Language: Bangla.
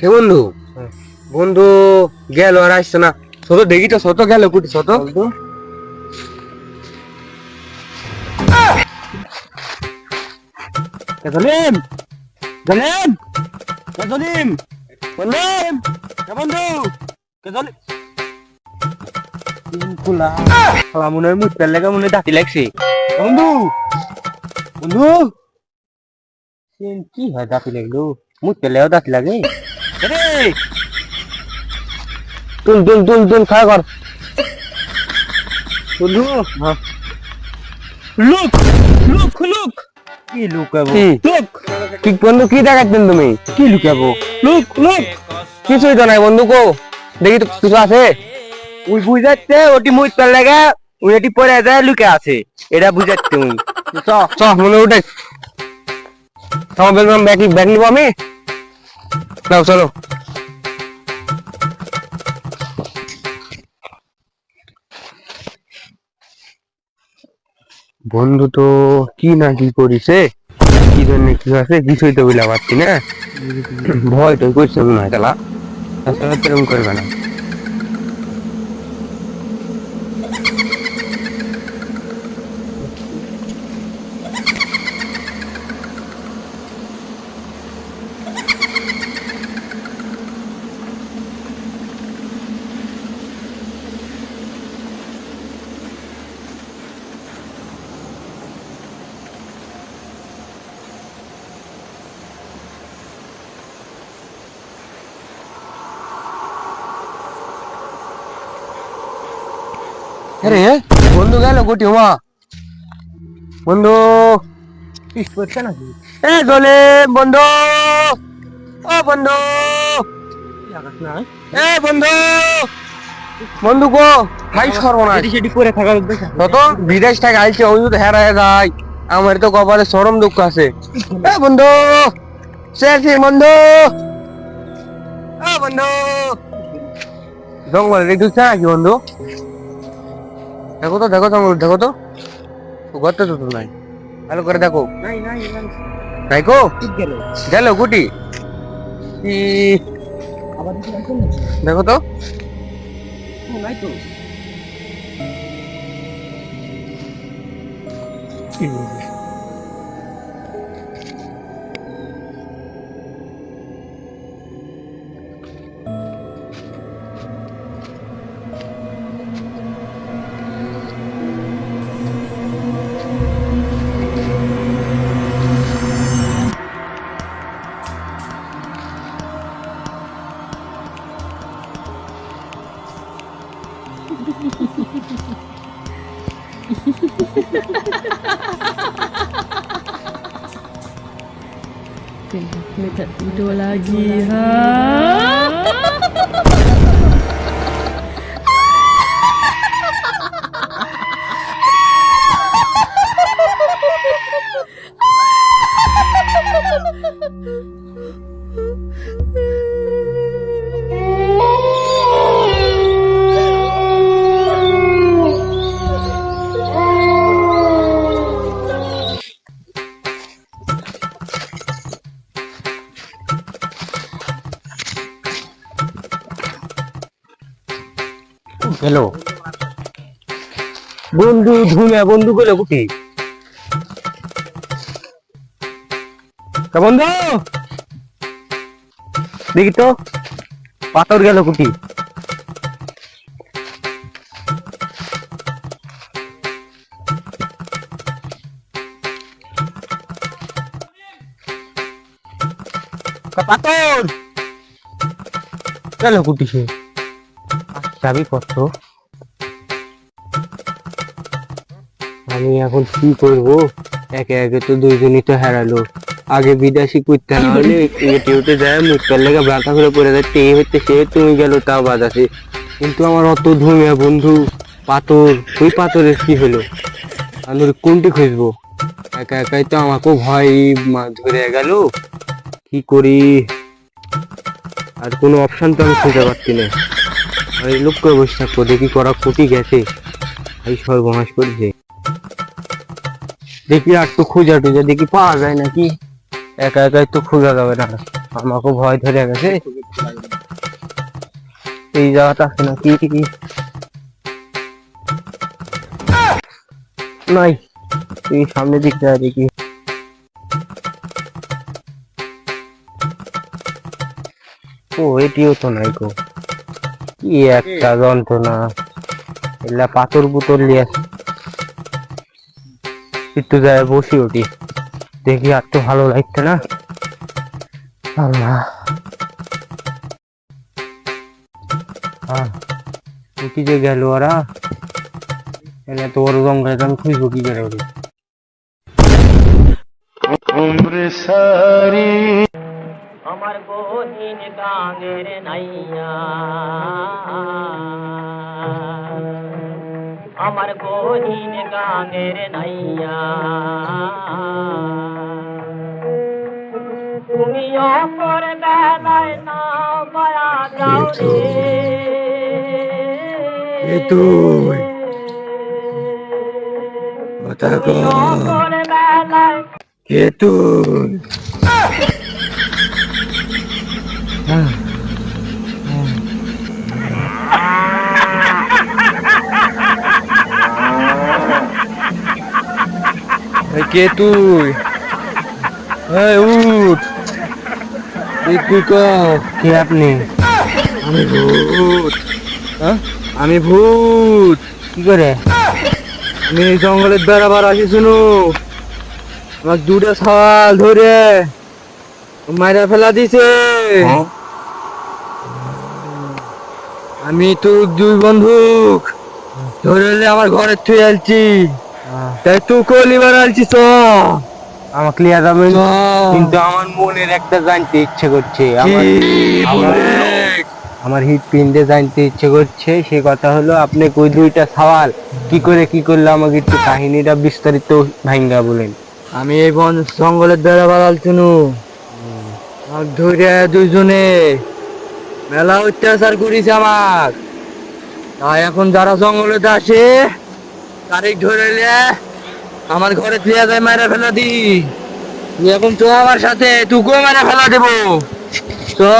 কে বন্ধু? বন্ধু গেল আর আসছে না। ছোট দেখি তো ছোট গেল কুটি বললেন কে বন্ধু কেতলিম খোলা। খোলা মনে হয় লেগে মনে দাঁতি লাগছে। বন্ধু বন্ধু। কি হয় দাঁতি লাগল? লেগে দাঁতি লাগে। তুল তুল তুল তুল খাওয়া কর বন্ধু। Look look look. কি লুকাবো? লুক। কি বন্ধু কি দেখাচ্ছেন তুমি? কি লুকাবো? Look look. কিছুই তো নাই বন্ধু কো দেখি তো কিছু আছে? ওই বুঝাচ্ছে ওটি মুই তোর লাগা ওই পরে যায় লুকে আছে। এটা বুঝাচ্ছে মুই। চ চ মনে উঠে। বললাম ব্যাগ ব্যাগ নিবো আমি? নাও, চলো। বন্ধু তো কি না কি করিছে? কি জন্য কি আছে? কিছুই তো বুঝলা পারছি না। ভয় তো করছে মনে হয়, তালা। আসলে এরকম করবে না। আরে বন্ধু গেল গুটি হুমা বন্ধু। করছে নাকি? এ চলে বন্ধু। ও বন্ধু। এ বন্ধু। বন্ধু গো হাই সর্বনাশ। এটি সেটি পরে থাকার উদ্দেশ্য। তত বিদেশ থেকে আইছে ওই তো হেরায় যায়। আমার তো কপালে চরম দুঃখ আছে। এ বন্ধু। সেলফি বন্ধু? এ বন্ধু। জঙ্গলে দেখছে নাকি বন্ধু? দেখো তো দেখো জঙ্গল দেখো তো। ঘরতে তো তো নাই। ভালো করে দেখো। নাই গো ঠিক গেল। গেল গুটি দেখো তো। নাই তো Minta tidur lagi ha. গেল বন্ধু ধুমে বন্ধু গেল তা বন্ধু, দেখি তো, পাথর গেল কুটি পাথর গেল কুটি সে। চাবি পত্র আমি এখন কি করব? একে একে তো দুইজনই তো হারালো। আগে বিদেশি করতে হলে এটি উঠে যায় মুখটার লেগে ব্রাতা করে পড়ে যাচ্ছে এই হচ্ছে সে তুমি গেল, তাও বাদ আছে। কিন্তু আমার অত ধুমিয়া বন্ধু পাথর, ওই পাথরের কি হলো? আমি কোনটি খুঁজবো? একা একাই তো আমাকেও ভয় ধরে গেল। কি করি? আর কোনো অপশন তো আমি খুঁজে পাচ্ছি না। এই লোক করে বসে থাকব? দেখি করা ক্ষতি গেছে। এই সর্বনাশ করেছে। দেখি আর তো খোঁজা টুজা, দেখি পাওয়া যায় নাকি? একা একাই তো খোঁজা যাবে না। আমাকে ভয় ধরে গেছে। এই জায়গাটা আছে নাকি নাই। এই সামনের দিক যায় দেখি ও, এটিও তো নাই গো। কি একটা যন্ত্রণা। এলা পাথর পুতর লিয়ে একটু যায় বসি ওটি। দেখি আর তো ভালো লাগছে না। আহ, যে গেল ওরা। এনে তো ওর জঙ্গলে তো আমি খুঁজবো কি করে ওরে আমার বহিন গাঙের নাইয়া। আমার বহিন গাঙের নাইয়া। তুমি অপর বেলায় না মায়া যাও রে। এ তুই? কথা তুমি কে তুই কে তুই? উঠ। তুই ক? আপনি? আমি ভূত। হ্যাঁ? আমি ভূত। কি করে? আমি এই জঙ্গলের বেড়াবার আসি শুনু। আমার দুটো সাল ধরে মাইরা ফেলা দিছে। আমি তো দুই বন্ধুক ধরে আমার ঘরে থুয়ে আলছি। তাই তুই কলিবার আলছি তো। আমাকে লিয়া যাবে কিন্তু আমার মনের একটা জানতে ইচ্ছে করছে। আমার হিট পিন্ডে জানতে ইচ্ছে করছে। সে কথা হলো আপনি কই দুইটা সওয়াল? কি করে কি করলে আমাকে একটু কাহিনীটা বিস্তারিত ভাঙ্গা বলেন। আমি এই বন জঙ্গলের দ্বারা বাড়াল আমার ধরে দুইজনে। মেলা অত্যাচার করিস আমার তাই এখন যারা জঙ্গলে আসে তারিখ ধরে আমার ঘরে তুই যায় মারা ফেলা দি। তুই এখন তো আমার সাথে, তুকেও মারা ফেলা দেবো। তো